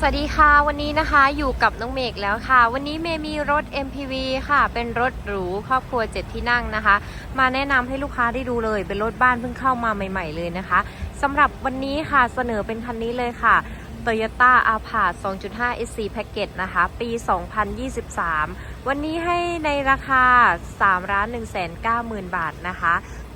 สวัสดีค่ะวันนี้นะคะอยู่กับน้องเมกแล้วค่ะ วันนี้เมย์มีรถ MPV ค่ะ เป็นรถหรูครอบครัว 7 ที่นั่งนะคะ มาแนะนำให้ลูกค้าได้ดูเลย เป็นรถบ้านเพิ่งเข้ามาใหม่ ๆ เลยนะคะสำหรับวันนี้ค่ะเสนอเป็นคันนี้เลยค่ะ Toyota a p a 2.5 SC Package นะคะ ปี 2023 วันนี้ให้ในราคา3ล้าน1 9 0 0 0 0 บาทนะคะ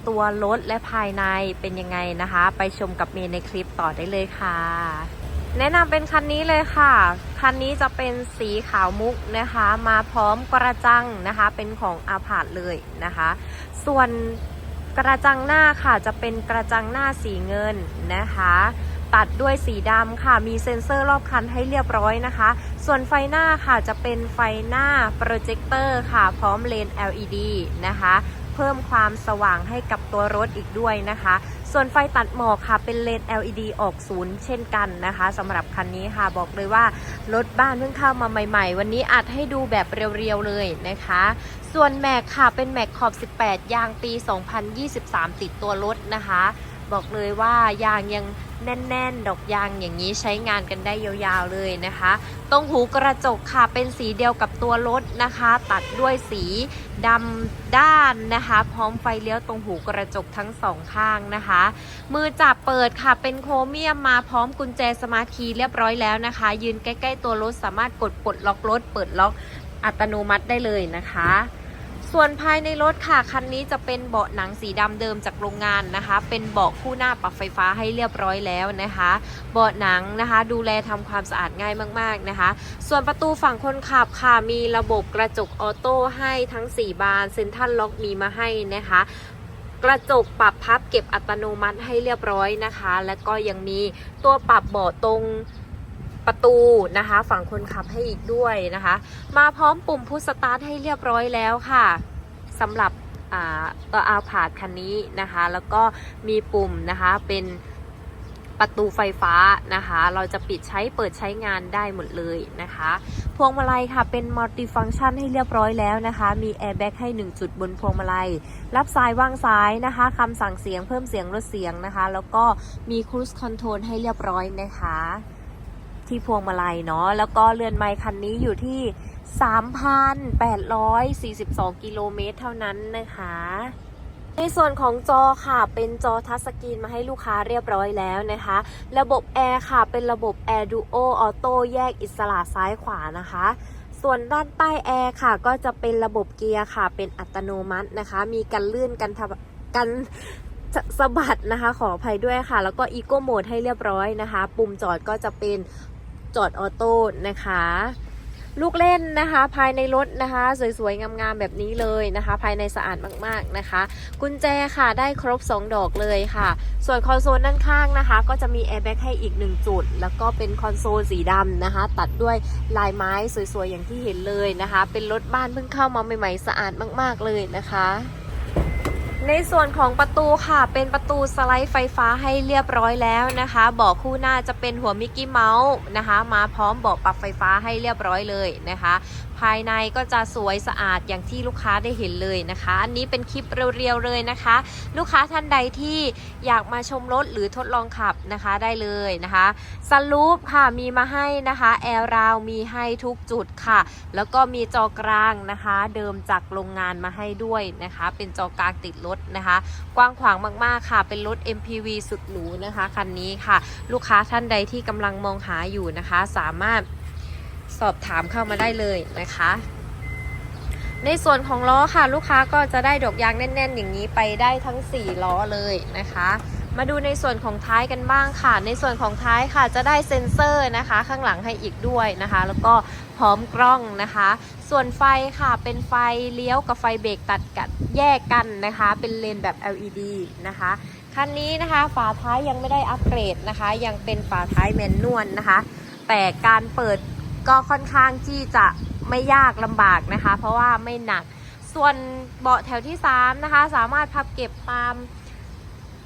ตัวรถและภายในเป็นยังไงนะคะ ไปชมกับเมย์ในคลิปต่อได้เลยค่ะ แนะนำเป็นคันนี้เลยค่ะ คันนี้จะเป็นสีขาวมุกนะคะ มาพร้อมกระจังนะคะ เป็นของอาผาดเลยนะคะ ส่วนกระจังหน้าค่ะจะเป็นกระจังหน้าสีเงินนะคะ ตัดด้วยสีดำค่ะ มีเซ็นเซอร์รอบคันให้เรียบร้อยนะคะ ส่วนไฟหน้าค่ะจะเป็นไฟหน้าโปรเจคเตอร์ค่ะพร้อมเลน LED นะคะ เพิ่มความสว่างให้กับตัวรถอีกด้วยนะคะ ส่วนไฟตัดหมอกค่ะเป็นเลน LED ออกศูนย์เช่นกันนะคะสำหรับคันนี้ค่ะบอกเลยว่ารถบ้านเพิ่งเข้ามาใหม่ ๆ วันนี้อัดให้ดูแบบเรียวๆเลยนะคะ ส่วนแม็กค่ะเป็นแม็กขอบ 18 ยางปี 2023 ติดตัวรถนะคะ บอกเลยว่ายางยัง แน่น ๆ ดอกยางอย่างนี้ใช้งานกันได้ยาวๆเลยนะคะ ตรงหูกระจกค่ะเป็นสีเดียวกับตัวรถนะคะ ตัดด้วยสีดำด้านนะคะ พร้อมไฟเลี้ยวตรงหูกระจกทั้งสองข้างนะคะ มือจับเปิดค่ะเป็นโครเมียมมาพร้อมกุญแจสมาร์ทคีย์เรียบร้อยแล้วนะคะ ยืนใกล้ ๆ ตัวรถสามารถกดปลดล็อกรถเปิดล็อกอัตโนมัติได้เลยนะคะ ส่วนภายในรถค่ะคันนี้จะเป็นเบาะหนังสีดำเดิมจากโรงงานนะคะ เป็นเบาะคู่หน้าปรับไฟฟ้าให้เรียบร้อยแล้วนะคะ เบาะหนังนะคะ ดูแลทำความสะอาดง่ายมากๆนะคะ ส่วนประตูฝั่งคนขับค่ะมีระบบกระจกออโต้ให้ทั้ง 4 บานเซ็นทรัลล็อกมีมาให้นะคะกระจกปรับพับเก็บอัตโนมัติให้เรียบร้อยนะคะ และก็ยังมีตัวปรับเบาะตรง ประตูนะคะ ฝั่งคนขับให้อีกด้วยนะคะ มาพร้อมปุ่มพุชสตาร์ทให้เรียบร้อยแล้วค่ะสำหรับอ่าตัวอาพาดคันนี้นะคะ แล้วก็มีปุ่มนะคะเป็นประตูไฟฟ้านะคะ เราจะปิดใช้เปิดใช้งานได้หมดเลยนะคะ พวงมาลัยค่ะเป็นมัลติฟัง c t ชันให้เรียบร้อยแล้วนะคะ มีแอร์แบ็กให้ 1 จุดบนพวงมาลัย รับสายว่างซ้ายนะคะคำสั่งเสียงเพิ่มเสียงลดเสียงนะคะ แล้วก็มีค i ู e คอนโทรลให้เรียบร้อยนะคะ ที่พวงมาลัยเนาะแล้วก็เรือนไม้คันนี้อยู่ที่ 3,842 กิโลเมตรเท่านั้นนะคะ ในส่วนของจอค่ะเป็นจอทัชสกรีนมาให้ลูกค้าเรียบร้อยแล้วนะคะ ระบบแอร์ค่ะเป็นระบบ Air Duo Auto แยกอิสระซ้ายขวานะคะส่วนด้านใต้แอร์ค่ะ ก็จะเป็นระบบเกียร์ค่ะ เป็นอัตโนมัตินะคะ มีกันลื่นกันกันสสะบัดนะคะ ขออภัยด้วยค่ะ แล้วก็อีโก้โหมดให้เรียบร้อยนะคะ ปุ่มจอดก็จะเป็น จอดออโต้นะคะ ลูกเล่นนะคะ ภายในรถนะคะ สวยๆงามๆแบบนี้เลยนะคะ ภายในสะอาดมากๆนะคะ กุญแจค่ะได้ครบ 2 ดอกเลยค่ะ ส่วนคอนโซลด้านข้างนะคะ ก็จะมีแอร์แบ็กให้อีก 1 จุด แล้วก็เป็นคอนโซลสีดำนะคะ ตัดด้วยลายไม้สวยๆอย่างที่เห็นเลยนะคะ เป็นรถบ้านเพิ่งเข้ามาใหม่ๆสะอาดมากๆเลยนะคะ ในส่วนของประตูค่ะ เป็นประตูสไลด์ไฟฟ้าให้เรียบร้อยแล้วนะคะเบาะคู่หน้าจะเป็นหัวมิกกี้เมาส์นะคะ มาพร้อมเบาะปรับไฟฟ้าให้เรียบร้อยเลยนะคะ ภายในก็จะสวยสะอาดอย่างที่ลูกค้าได้เห็นเลยนะคะ อันนี้เป็นคลิปเรียวๆเลยนะคะ ลูกค้าท่านใดที่อยากมาชมรถหรือทดลองขับนะคะได้เลยนะคะสลูปค่ะมีมาให้นะคะแอร์ราวมีให้ทุกจุดค่ะ แล้วก็มีจอกลางนะคะ เดิมจากโรงงานมาให้ด้วยนะคะ เป็นจอกลางติดรถนะคะ กว้างขวางมากๆค่ะ เป็นรถ MPV สุดหรูนะคะคันนี้ค่ะ ลูกค้าท่านใดที่กำลังมองหาอยู่นะคะ สามารถสอบถามเข้ามาได้เลยนะคะในส่วนของล้อค่ะลูกค้าก็จะได้ดอกยางแน่น ๆ อย่างนี้ไปได้ทั้ง 4 ล้อเลยนะคะ มาดูในส่วนของท้ายกันบ้างค่ะ ในส่วนของท้ายค่ะจะได้เซ็นเซอร์นะคะ ข้างหลังให้อีกด้วยนะคะ แล้วก็พร้อมกล้องนะคะ ส่วนไฟค่ะเป็นไฟเลี้ยวกับไฟเบรกตัดกันแยกกันนะคะ เป็นเลนแบบ LED นะคะคันนี้นะคะฝาท้ายยังไม่ได้อัปเกรดนะคะ ยังเป็นฝาท้ายแมนนวลนะคะ แต่การเปิดก็ค่อนข้างที่จะไม่ยากลำบากนะคะ เพราะว่าไม่หนักส่วนเบาะแถวที่ 3 นะคะ สามารถพับเก็บตาม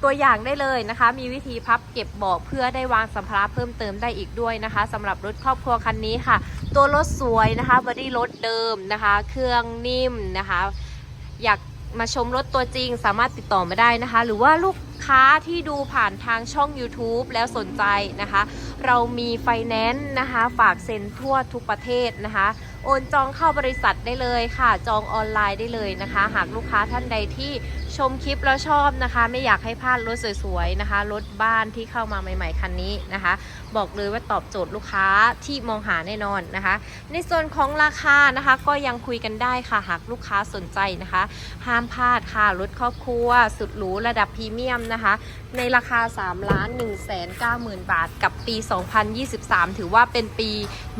ตัวอย่างได้เลยนะคะ มีวิธีพับเก็บเบาะเพื่อได้วางสัมภาระเพิ่มเติมได้อีกด้วยนะคะสำหรับรถครอบครัวคันนี้ค่ะ ตัวรถสวยนะคะบอดี้รถเดิมนะคะ เครื่องนิ่มนะคะ อยากมาชมรถตัวจริงสามารถติดต่อมาได้นะคะ หรือว่าลูกค้าที่ดูผ่านทางช่อง YouTube แล้วสนใจนะคะ เรามีไฟแนนซ์นะคะ ฝากเซ็นทั่วทุกประเทศนะคะ โอนจองเข้าบริษัทได้เลยค่ะ จองออนไลน์ได้เลยนะคะ หากลูกค้าท่านใดที่ ชมคลิปแล้วชอบนะคะ ไม่อยากให้พลาดรถสวยๆนะคะรถบ้านที่เข้ามาใหม่ ๆคันนี้นะคะ บอกเลยว่าตอบโจทย์ลูกค้าที่มองหาแน่นอนนะคะ ในส่วนของราคานะคะ ก็ยังคุยกันได้ค่ะหากลูกค้าสนใจนะคะ ห้ามพลาดค่ะรถครอบครัว สุดหรูระดับพรีเมียมนะคะ ในราคา3ล้าน1 9 0 0 0 0 บาท กับปี 2023 ถือว่าเป็นปี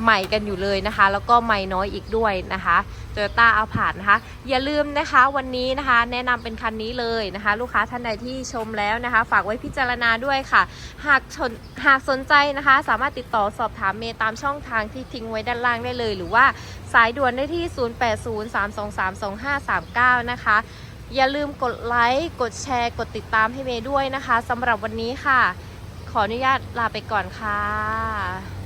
ใหม่กันอยู่เลยนะคะ แล้วก็ใหม่น้อยอีกด้วยนะคะโตโยต้าเอาผ่านนะคะ อย่าลืมนะคะวันนี้นะคะ แนะนำเป็นคันนี้นี้เลยนะคะ ลูกค้าท่านใดที่ชมแล้วนะคะ ฝากไว้พิจารณาด้วยค่ะ หากชนหากสนใจนะคะ สามารถติดต่อสอบถามเมย์ตามช่องทางที่ทิ้งไว้ด้านล่างได้เลย หรือว่าสายด่วนได้ที่ 0803232539 นะคะ อย่าลืมกดไลค์กดแชร์ กดติดตามให้เมย์ด้วยนะคะสำหรับวันนี้ค่ะ ขออนุญาตลาไปก่อนค่ะ